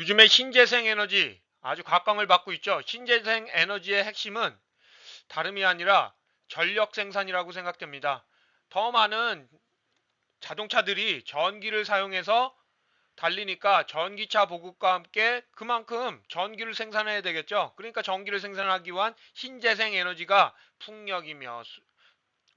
요즘에 신재생 에너지 아주 각광을 받고 있죠. 신재생 에너지의 핵심은 다름이 아니라 전력 생산이라고 생각됩니다. 더 많은 자동차들이 전기를 사용해서 달리니까 전기차 보급과 함께 그만큼 전기를 생산해야 되겠죠. 그러니까 전기를 생산하기 위한 신재생 에너지가 풍력이며 수-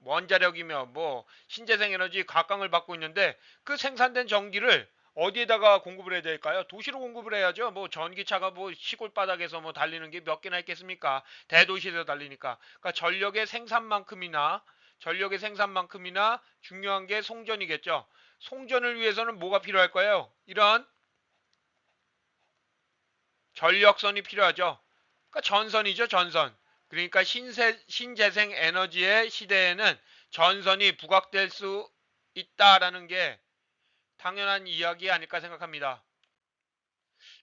원자력이며 뭐 신재생 에너지 각광을 받고 있는데 그 생산된 전기를 어디에다가 공급을 해야 될까요? 도시로 공급을 해야죠. 뭐 전기차가 뭐 시골 바닥에서 뭐 달리는 게 몇 개나 있겠습니까? 대도시에서 달리니까. 그러니까 전력의 생산만큼이나 전력의 생산만큼이나 중요한 게 송전이겠죠. 송전을 위해서는 뭐가 필요할 거예요? 이런 전력선이 필요하죠. 그러니까 전선이죠, 전선. 그러니까 신세, 신재생 에너지의 시대에는 전선이 부각될 수 있다라는 게 당연한 이야기 아닐까 생각합니다.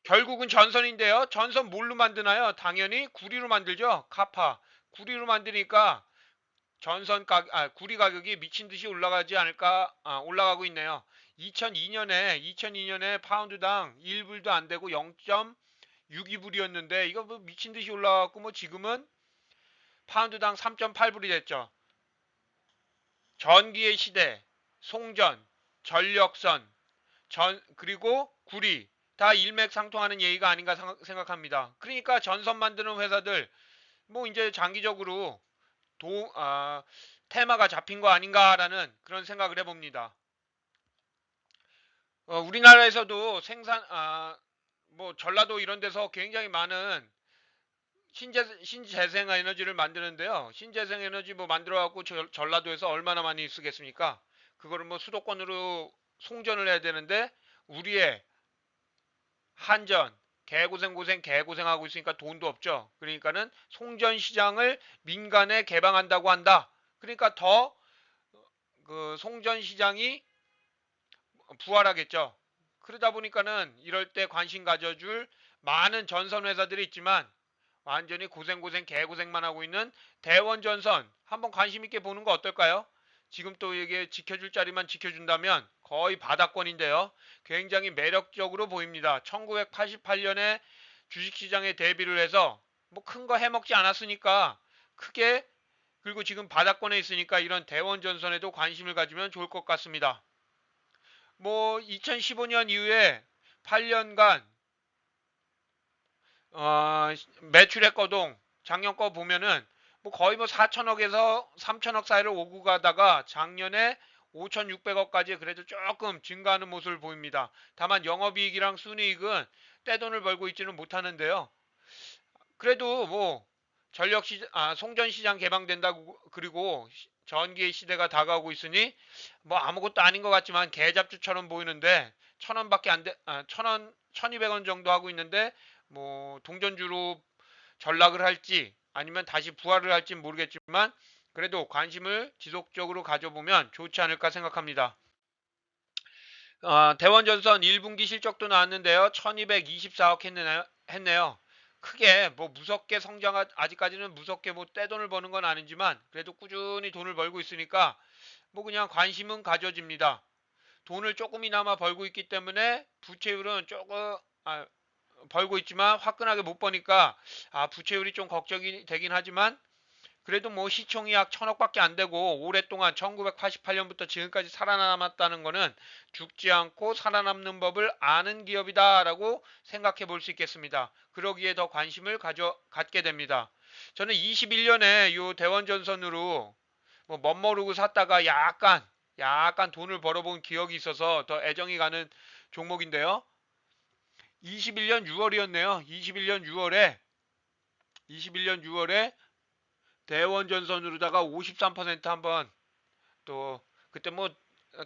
결국은 전선인데요. 전선 뭘로 만드나요? 당연히 구리로 만들죠. 카파. 구리로 만드니까 전선 가 아, 구리 가격이 미친 듯이 올라가지 않을까 아, 올라가고 있네요. 2002년에 2002년에 파운드당 1불도 안 되고 0.62불이었는데 이거 뭐 미친 듯이 올라갔고 뭐 지금은 파운드당 3.8불이 됐죠. 전기의 시대, 송전, 전력선, 전 그리고 구리 다 일맥상통하는 얘기가 아닌가 생각- 생각합니다. 그러니까 전선 만드는 회사들 뭐 이제 장기적으로 도, 아, 테마가 잡힌 거 아닌가라는 그런 생각을 해봅니다. 어, 우리나라에서도 생산, 아, 뭐 전라도 이런 데서 굉장히 많은 신재, 신재생 에너지를 만드는데요. 신재생 에너지 뭐 만들어 갖고 저- 전라도에서 얼마나 많이 쓰겠습니까? 그거를 뭐 수도권으로 송전을 해야 되는데 우리의 한전 개고생 고생 개고생하고 있으니까 돈도 없죠. 그러니까는 송전 시장을 민간에 개방한다고 한다. 그러니까 더 그 송전 시장이 부활하겠죠. 그러다 보니까는 이럴 때 관심 가져줄 많은 전선 회사들이 있지만 완전히 고생고생 개고생만 하고 있는 대원전선 한번 관심 있게 보는 거 어떨까요? 지금 또 이게 지켜줄 자리만 지켜준다면 거의 바닥권인데요. 굉장히 매력적으로 보입니다. 1988년에 주식시장에 데뷔를 해서 뭐 큰 거 해먹지 않았으니까 크게 그리고 지금 바닥권에 있으니까 이런 대원전선에도 관심을 가지면 좋을 것 같습니다. 뭐 2015년 이후에 8년간 어, 매출액 거동 작년 거 보면은 뭐 거의 뭐 4천억에서 3천억 사이를 오고 가다가 작년에 5,600억까지 그래도 조금 증가하는 모습을 보입니다. 다만 영업이익이랑 순이익은 떼돈을 벌고 있지는 못하는데요. 그래도 뭐 전력 시, 아, 송전 시장 개방된다고 그리고 시- 전기의 시대가 다가오고 있으니 뭐 아무것도 아닌 것 같지만 개잡주처럼 보이는데 천 원밖에 안 돼, 아, 천 원, 천이백 원 정도 하고 있는데 뭐 동전주로 전락을 할지 아니면 다시 부활을 할지 모르겠지만 그래도 관심을 지속적으로 가져보면 좋지 않을까 생각합니다. 아, 대원전선 1분기 실적도 나왔는데요. 1224억 했네요. 했네요. 크게 뭐 무섭게 성장 아직까지는 무섭게 뭐 떼돈을 버는 건 아니지만 그래도 꾸준히 돈을 벌고 있으니까 뭐 그냥 관심은 가져집니다. 돈을 조금이나마 벌고 있기 때문에 부채율은 조금 아, 벌고 있지만 화끈하게 못 버니까 아 부채율이 좀 걱정이 되긴 하지만 그래도 뭐 시총이 약 천억밖에 안 되고 오랫동안 1988년부터 지금까지 살아남았다는 거는 죽지 않고 살아남는 법을 아는 기업이다라고 생각해 볼 수 있겠습니다. 그러기에 더 관심을 가져 갖게 됩니다. 저는 21년에 요 대원전선으로 뭐 멋모르고 샀다가 약간 약간 돈을 벌어본 기억이 있어서 더 애정이 가는 종목인데요. 21년 6월이었네요. 21년 6월에 21년 6월에 대원 전선으로다가 53% 한번 또 그때 뭐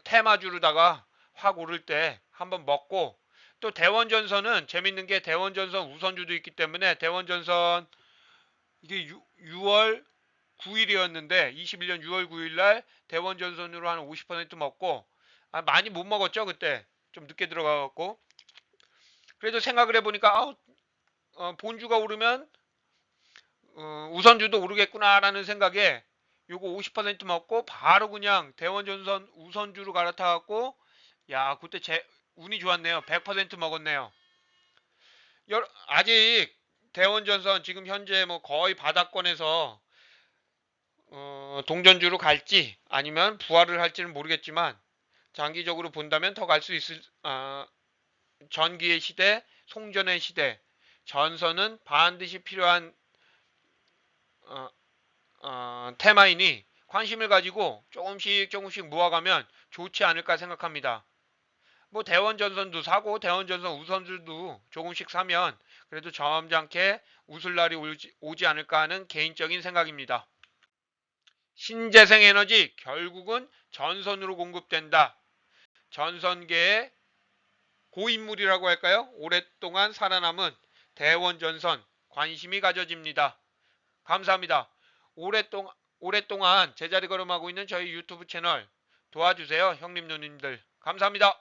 테마주로다가 확 오를 때 한번 먹고 또 대원 전선은 재밌는 게 대원 전선 우선주도 있기 때문에 대원 전선 이게 6, 월 9일이었는데 21년 6월 9일 날 대원 전선으로 한 50% 먹고 아, 많이 못 먹었죠 그때 좀 늦게 들어가갖고 그래도 생각을 해보니까 아, 어, 본주가 오르면 어, 우선주도 오르겠구나라는 생각에 요거 50% 먹고 바로 그냥 대원전선 우선주로 갈아타갖고 야 그때 제 운이 좋았네요. 100% 먹었네요. 여- 아직 대원전선 지금 현재 뭐 거의 바닥권에서 어, 동전주로 갈지 아니면 부활을 할지는 모르겠지만 장기적으로 본다면 더 갈 수 있을 아, 전기의 시대, 송전의 시대, 전선은 반드시 필요한 어, 어, 테마이니 관심을 가지고 조금씩 조금씩 모아가면 좋지 않을까 생각합니다. 뭐 대원 전선도 사고 대원 전선 우선들도 조금씩 사면 그래도 점잖게 웃을 날이 오지, 오지 않을까 하는 개인적인 생각입니다. 신재생 에너지 결국은 전선으로 공급된다. 전선계의 고인물이라고 할까요? 오랫동안 살아남은 대원전선 관심이 가져집니다. 감사합니다. 오랫동안 오랫동안 제자리 걸음하고 있는 저희 유튜브 채널 도와주세요, 형님 누님들. 감사합니다.